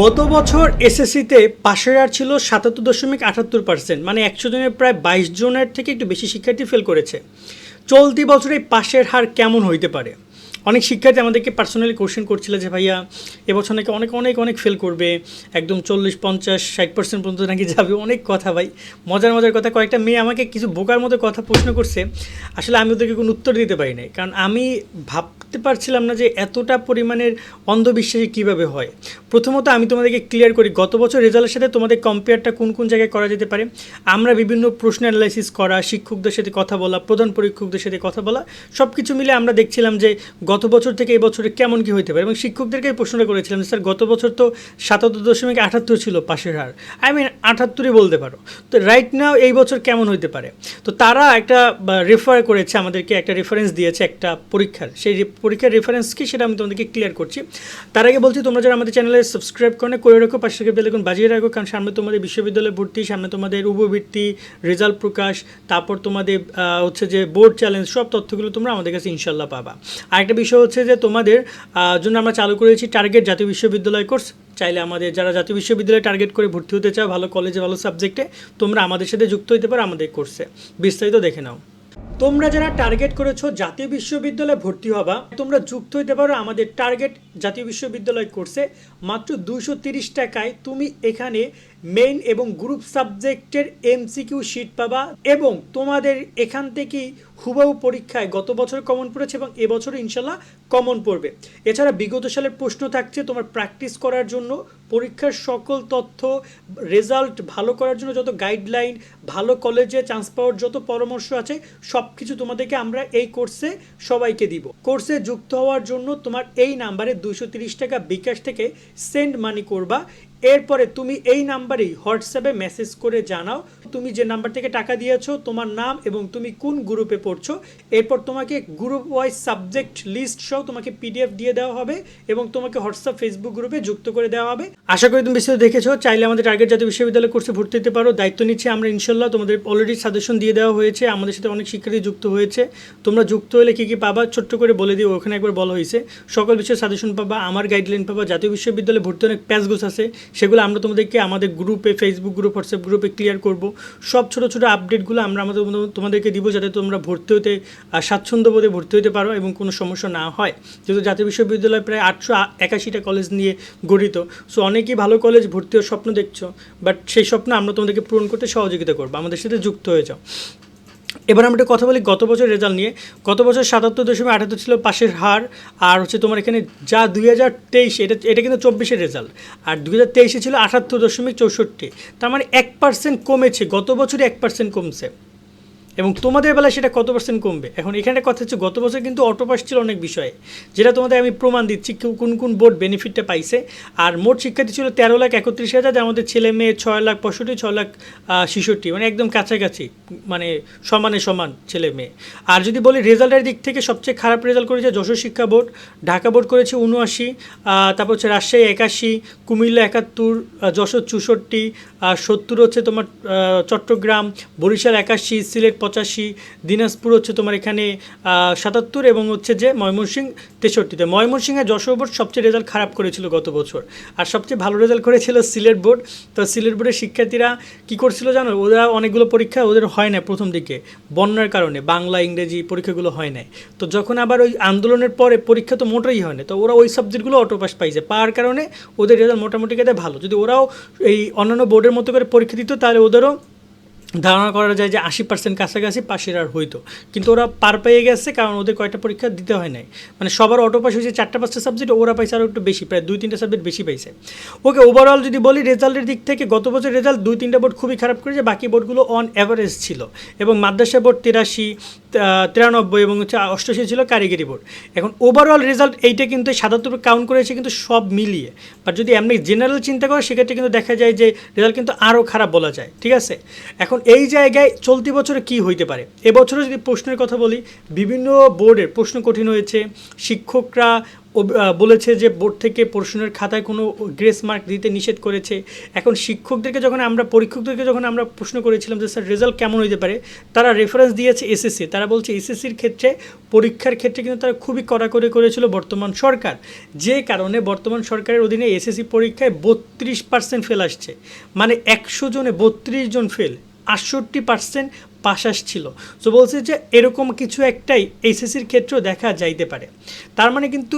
গত বছর এসএসসিতে পাশের আর ছিল সাতাত্তর দশমিক আটাত্তর পার্সেন্ট মানে একশো জনের প্রায় বাইশ জনের থেকে একটু বেশি শিক্ষার্থী ফেল করেছে। চলতি বছরে পাশের হার কেমন হইতে পারে? অনেক শিক্ষার্থী আমাদেরকে পার্সোনালি কোশ্চেন করছিল যে, ভাইয়া, এবছর নাকি অনেক অনেক অনেক ফেল করবে। একদম চল্লিশ, পঞ্চাশ, ষাট পার্সেন্ট পর্যন্ত নাকি যাবে। অনেক কথা, ভাই। মজার মজার কথা, কয়েকটা মেয়ে আমাকে কিছু বোকার মতো কথা প্রশ্ন করছে। আসলে আমি ওদেরকে কোনো উত্তর দিতে পারি নাই। কারণ আমি ভাবতে পারছিলাম না যে এতটা পরিমাণের অন্ধবিশ্বাসী কীভাবে হয়। প্রথমত আমি তোমাদেরকে ক্লিয়ার করি, গত বছর রেজাল্টের সাথে তোমাদের কম্পেয়ারটা কোন কোন জায়গায় করা যেতে পারে? আমরা বিভিন্ন প্রশ্ন অ্যানালাইসিস করা, শিক্ষকদের সাথে কথা বলা, প্রধান পরীক্ষকদের সাথে কথা বলা সব কিছু মিলে আমরা দেখছিলাম যে গত বছর থেকে এই বছরে কেমন কী হইতে পারে? এবং শিক্ষকদেরকে প্রশ্নটা করেছিলাম স্যার, গত বছর তো সাতাত্তর দশমিক আটাত্তর ছিল পাশের হার। আই মিন আটাত্তরই বলতে পারো। তো রাইট নাও এই বছর কেমন হইতে পারে? তো তারা একটা রেফার করেছে আমাদেরকে, একটা রেফারেন্স দিয়েছে, একটা পরীক্ষার। সেই পরীক্ষার রেফারেন্স কি সেটা আমি তোমাদেরকে ক্লিয়ার করছি। তার আগে বলছি, তোমরা যারা আমাদের চ্যানেলে সাবস্ক্রাইব করে করে রাখো, পাশে থেকে বেলেগুন বাজিয়ে রাখো, কারণ সামনে তোমাদের বিশ্ববিদ্যালয়ে ভর্তি, সামনে তোমাদের উপবৃত্তি রেজাল্ট প্রকাশ, তারপর তোমাদের হচ্ছে যে বোর্ড চ্যালেঞ্জ সব তথ্যগুলো তোমরা আমাদের কাছে ইনশাল্লাহ পাবা। আরেকটা বিষয় হচ্ছে যে তোমাদের জন্য আমরা চালু করেছি টার্গেট জাতীয় বিশ্ববিদ্যালয় কোর্স চাইলে আমাদের যারা জাতীয় বিশ্ববিদ্যালয়ে টার্গেট করে ভর্তি হতে চাও, ভালো কলেজে ভালো সাবজেক্টে তোমরা আমাদের সাথে যুক্ত হতে পারো আমাদের কোর্সে বিস্তারিত দেখে নাও। তোমরা যারা টার্গেট করেছ জাতীয় বিশ্ববিদ্যালয়ে ভর্তি হবা, তোমরা যুক্ত হতে পারো আমাদের টার্গেট জাতীয় বিশ্ববিদ্যালয় কোর্সে মাত্র দুশো তিরিশ টাকায় তুমি এখানে মেইন এবং গ্রুপ সাবজেক্টের এমসিকিউ শিট পাবা এবং তোমাদের এখান থেকেই হুবাহু পরীক্ষায় গত বছর কমন পড়েছে এবং এবছরও ইনশাল্লাহ কমন পড়বে। এছাড়া বিগত সালের প্রশ্ন থাকছে তোমার প্র্যাকটিস করার জন্য, পরীক্ষার সকল তথ্য রেজাল্ট ভালো করার জন্য যত গাইডলাইন ভালো কলেজে চান্স পাওয়ার যত পরামর্শ আছে সব কিছু তোমাদেরকে আমরা এই কোর্সে সবাইকে দিব। কোর্সে যুক্ত হওয়ার জন্য তোমার এই নাম্বারে দুশো টাকা বিকাশ থেকে সেন্ড মানি করবা। এরপরে তুমি এই নাম্বারেই হোয়াটসঅ্যাপে মেসেজ করে জানাও, তুমি যে নাম্বার থেকে টাকা দিয়েছ, তোমার নাম এবং তুমি কোন গ্রুপে পড়ছো। এরপর তোমাকে গ্রুপ ওয়াইজ সাবজেক্ট লিস্ট সহ তোমাকে পিডিএফ দিয়ে দেওয়া হবে এবং তোমাকে হোয়াটসঅ্যাপ, ফেসবুক গ্রুপে যুক্ত করে দেওয়া হবে। আশা করি তুমি বিস্তারিত দেখেছ। চাইলে আমাদের টার্গেট জাতীয় বিশ্ববিদ্যালয় কোর্সে ভর্তি হতে পারো। দায়িত্ব নিচ্ছে আমরা ইনশাল্লাহ তোমাদের অলরেডি সাজেশন দিয়ে দেওয়া হয়েছে। আমাদের সাথে অনেক শিক্ষার্থী যুক্ত হয়েছে। তোমরা যুক্ত হলে কী কী পাবা? ছোট্ট করে বলে দিও, ওখানে একবার বলা হয়েছে। সকল বিষয়ে সাজেশন পাবা, আমার গাইডলাইন পাবা। জাতীয় বিশ্ববিদ্যালয়ে ভর্তি অনেক প্যাচগুস আছে। সেগুলো আমরা তোমাদেরকে আমাদের গ্রুপে ফেসবুক গ্রুপ হোয়াটসঅ্যাপ গ্রুপে ক্লিয়ার করব। সব ছোটো ছোটো আপডেটগুলো আমরা আমাদের তোমাদেরকে দিব যাতে তোমরা ভর্তি হতে স্বাচ্ছন্দ্য বোধে ভর্তি হতে পারো এবং কোনো সমস্যা না হয়। যেহেতু জাতীয় বিশ্ববিদ্যালয় প্রায় আটশো একাশিটা কলেজ নিয়ে গঠিত সো অনেকেই ভালো কলেজ ভর্তি হওয়ার স্বপ্ন দেখছ বাট সেই স্বপ্ন আমরা তোমাদেরকে পূরণ করতে সহযোগিতা করব। আমাদের সাথে যুক্ত হয়ে যাও। এবার আমরা একটু কথা বলি গত বছর রেজাল্ট নিয়ে। গত বছর সাতাত্তর দশমিক আঠাত্তর ছিল পাশের হার, আর হচ্ছে তোমার এখানে যা দুই হাজার তেইশ, এটা এটা কিন্তু চব্বিশের রেজাল্ট আর দুই হাজার তেইশে ছিল আটাত্তর দশমিক চৌষট্টি। তার মানে এক পার্সেন্ট কমেছে, গত বছরই এক পার্সেন্ট কমছে। এবং তোমাদের বেলায় সেটা কত পার্সেন্ট কমবে? এখন এখানে কথা হচ্ছে, গত বছর কিন্তু অটো পাস ছিল অনেক বিষয়ে। যেটা তোমাদের আমি প্রমাণ দিচ্ছি কোন কোন বোর্ড বেনিফিটটা পাইছে। আর মোট শিক্ষার্থী ছিল তেরো লাখ একত্রিশ হাজার, যার মধ্যে ছেলে মেয়ে ছয় লাখ পঁয়ষট্টি, ছয় লাখ ছিষট্টি মানে একদম কাছাকাছি মানে সমানে সমান ছেলে মেয়ে। আর যদি বলি রেজাল্টের দিক থেকে সবচেয়ে খারাপ রেজাল্ট করেছে যশোর শিক্ষা বোর্ড। ঢাকা বোর্ড করেছে উনআশি তারপর হচ্ছে রাজশাহী একাশি, কুমিল্লা একাত্তর যশোর চৌষট্টি সত্তর হচ্ছে তোমার চট্টগ্রাম, বরিশাল একাশি, সিলেট পঁচাশি, দিনাজপুর হচ্ছে তোমার এখানে সাতাত্তর এবং হচ্ছে যে ময়মনসিংহ তেষট্টিতে। ময়মনসিংহে যশোর বোর্ড সবচেয়ে রেজাল্ট খারাপ করেছিল গত বছর। আর সবচেয়ে ভালো রেজাল্ট করেছিল সিলেট বোর্ড। তো সিলেট বোর্ডের শিক্ষার্থীরা কী করছিল জানো? ওরা অনেকগুলো পরীক্ষা ওদের হয় না প্রথম দিকে, বন্যার কারণে, বাংলা, ইংরেজি পরীক্ষাগুলো হয় না তো যখন আবার ওই আন্দোলনের পরে পরীক্ষা তো মোটেই হয় না তো ওরা ওই সাবজেক্টগুলো অটোপাস পাইছে। পাওয়ার কারণে ওদের রেজাল্ট মোটামুটি কেটে ভালো। যদি ওরাও এই অন্যান্য বোর্ডের মতো করে পরীক্ষা দিত, তাহলে ওদেরও ধারণা করা যায় যে আশি পার্সেন্ট কাছাকাছি পাশের আর হইতো কিন্তু ওরা পার পেয়ে গেছে কারণ ওদের কয়টা পরীক্ষা দিতে হয় নাই। মানে সবার অটো পাস হয়েছে চারটা পাঁচটা সাবজেক্ট ওরা পাইছে আরও একটু বেশি, প্রায় দুই, তিনটা সাবজেক্ট বেশি পাইছে। ওকে ওভারঅল যদি বলি রেজাল্টের দিক থেকে গত বছর রেজাল্ট দুই, তিনটা বোর্ড খুবই খারাপ করেছে, বাকি বোর্ডগুলো অন অ্যাভারেজ ছিল। এবং মাদ্রাসা বোর্ড তিরাশি তিরানব্বই এবং হচ্ছে অষ্টআশি ছিল কারিগরি বোর্ড এখন ওভারঅল রেজাল্ট এইটা কিন্তু সাতাত্তর কাউন্ট করেছে কিন্তু সব মিলিয়ে। বাট যদি এমনি জেনারেল চিন্তা করো, সেক্ষেত্রে কিন্তু দেখা যায় যে রেজাল্ট কিন্তু আরও খারাপ বলা যায়, ঠিক আছে? এখন এই জায়গায় চলতি বছরে কি হইতে পারে? এবছরও যদি প্রশ্নের কথা বলি, বিভিন্ন বোর্ডের প্রশ্ন কঠিন হয়েছে। শিক্ষকরা বলেছে যে বোর্ড থেকে প্রশ্নের খাতায় কোনো গ্রেস মার্ক দিতে নিষেধ করেছে। এখন শিক্ষকদেরকে যখন আমরা, পরীক্ষকদেরকে যখন আমরা প্রশ্ন করেছিলাম যে, স্যার, রেজাল্ট কেমন হইতে পারে? তারা রেফারেন্স দিয়েছে এসএসসি। তারা বলছে এসএসসির ক্ষেত্রে, পরীক্ষার ক্ষেত্রে কিন্তু তারা খুবই কড়াকড়ি করেছিল বর্তমান সরকার। যে কারণে বর্তমান সরকারের অধীনে এসএসসি পরীক্ষায় বত্রিশ পার্সেন্ট ফেল আসছে। মানে একশো জনে বত্রিশ জন ফেল। আটষট্টি পার্সেন্ট পাশ আসছিল তো বলছে যে এরকম কিছু একটাই এইচএসসির ক্ষেত্রেও দেখা যাইতে পারে। তার মানে কিন্তু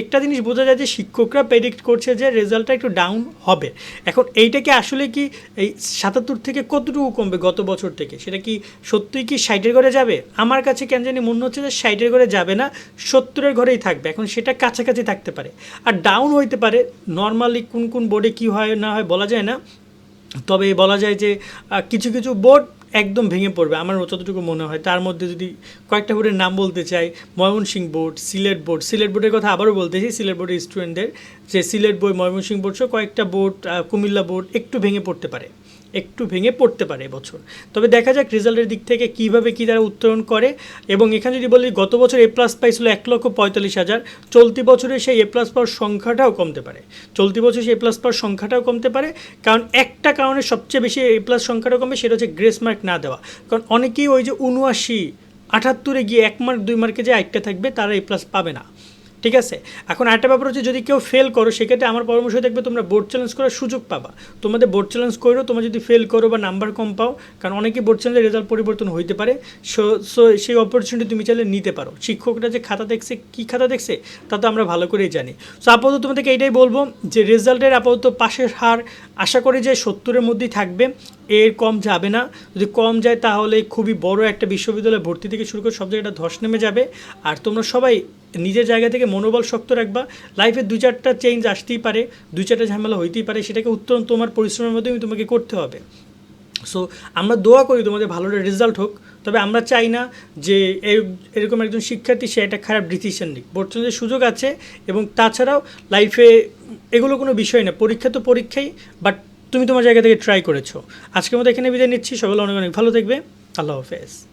একটা জিনিস বোঝা যায় যে শিক্ষকরা প্রেডিক্ট করছে যে রেজাল্টটা একটু ডাউন হবে। এখন এইটাকে আসলে কি এই সাতাত্তর থেকে কতটুকু কমবে গত বছর থেকে? সেটা কি সত্যিই কি ষাটের ঘরে যাবে? আমার কাছে কেন জানি মনে হচ্ছে যে ষাটের ঘরে যাবে না, সত্তরের ঘরেই থাকবে। এখন সেটা কাছাকাছি থাকতে পারে। আর ডাউন হইতে পারে নর্মালি কোন কোন বোর্ডে কী হয় না হয় বলা যায় না। তবে বলা যায় যে কিছু কিছু বোর্ড একদম ভেঙে পড়বে, আমার যতটুকু মনে হয়। তার মধ্যে যদি কয়েকটা বোর্ডের নাম বলতে চাই, ময়মনসিংহ বোর্ড, সিলেট বোর্ড, সিলেট বোর্ডের কথা আবারও বলতেছি সিলেট বোর্ডের স্টুডেন্টদের, যে সিলেট বোর্ড, ময়মনসিংহ বোর্ড সহ কয়েকটা বোর্ড কুমিল্লা বোর্ড একটু ভেঙে পড়তে পারে, একটু ভেঙে পড়তে পারে এবছর। তবে দেখা যাক রেজাল্টের দিক থেকে কীভাবে কী তারা উত্তরণ করে এবং এখানে যদি বলি, গত বছর এ প্লাস পাইছিল এক লক্ষ পঁয়তাল্লিশ হাজার, চলতি বছরে সেই এ প্লাস পাওয়ার সংখ্যাটাও কমতে পারে। চলতি বছর সেই এ প্লাস পাওয়ার সংখ্যাটাও কমতে পারে, কারণ একটা কারণে সবচেয়ে বেশি এ প্লাস সংখ্যাটা কমবে, সেটা হচ্ছে গ্রেস মার্ক না দেওয়া। কারণ অনেকেই ওই যে উনআশি, আটাত্তরে গিয়ে এক মার্ক, দুই মার্কে যে আটটা থাকবে, তারা এ প্লাস পাবে না। ঠিক আছে? এখন আরেকটা ব্যাপার হচ্ছে যদি কেউ ফেল করো, সেক্ষেত্রে আমার পরামর্শ দেখবে তোমরা বোর্ড চ্যালেঞ্জ করার সুযোগ পাবা। তোমাদের বোর্ড চ্যালেঞ্জ করো তোমরা যদি ফেল করো বা নাম্বার কম পাও, কারণ অনেকে বোর্ড চ্যালেঞ্জের রেজাল্ট পরিবর্তন হইতে পারে। সো সো সেই অপরচুনিটি তুমি চাইলে নিতে পারো। শিক্ষকরা যে খাতা দেখছে, কী খাতা দেখছে, তা তো আমরা ভালো করেই জানি। সো আপাতত তোমাদেরকে এইটাই বলব যে রেজাল্টের আপাতত পাশের হার আশা করি যে সত্তরের মধ্যেই থাকবে। এর কম যাবে না। যদি কম যায়, তাহলে খুবই বড় একটা বিশ্ববিদ্যালয়ে ভর্তি থেকে শুরু করে সব জায়গাটা ধস নেমে যাবে। আর তোমরা সবাই নিজের জায়গা থেকে মনোবল শক্ত রাখবা। লাইফে দু চারটা চেঞ্জ আসতেই পারে, দু চারটা ঝামেলা হইতেই পারে, সেটাকে উত্তরণ তোমার পরিশ্রমের মাধ্যমে তোমাকে করতে হবে। সো আমরা দোয়া করি তোমাদের ভালো রেজাল্ট হোক, তবে আমরা চাই না যে এর- এরকম একজন শিক্ষার্থী, সে একটা খারাপ ডিসিশন নিক। বর্তমানে সুযোগ আছে এবং তাছাড়াও লাইফে এগুলো কোনো বিষয় না, পরীক্ষা তো পরীক্ষাই বাট তুমি তোমার জায়গা থেকে ট্রাই করেছ। আজকের মতো এখানে বিদায় নিচ্ছি সবাই অনেক অনেক ভালো থাকবে। আল্লাহ হাফেজ।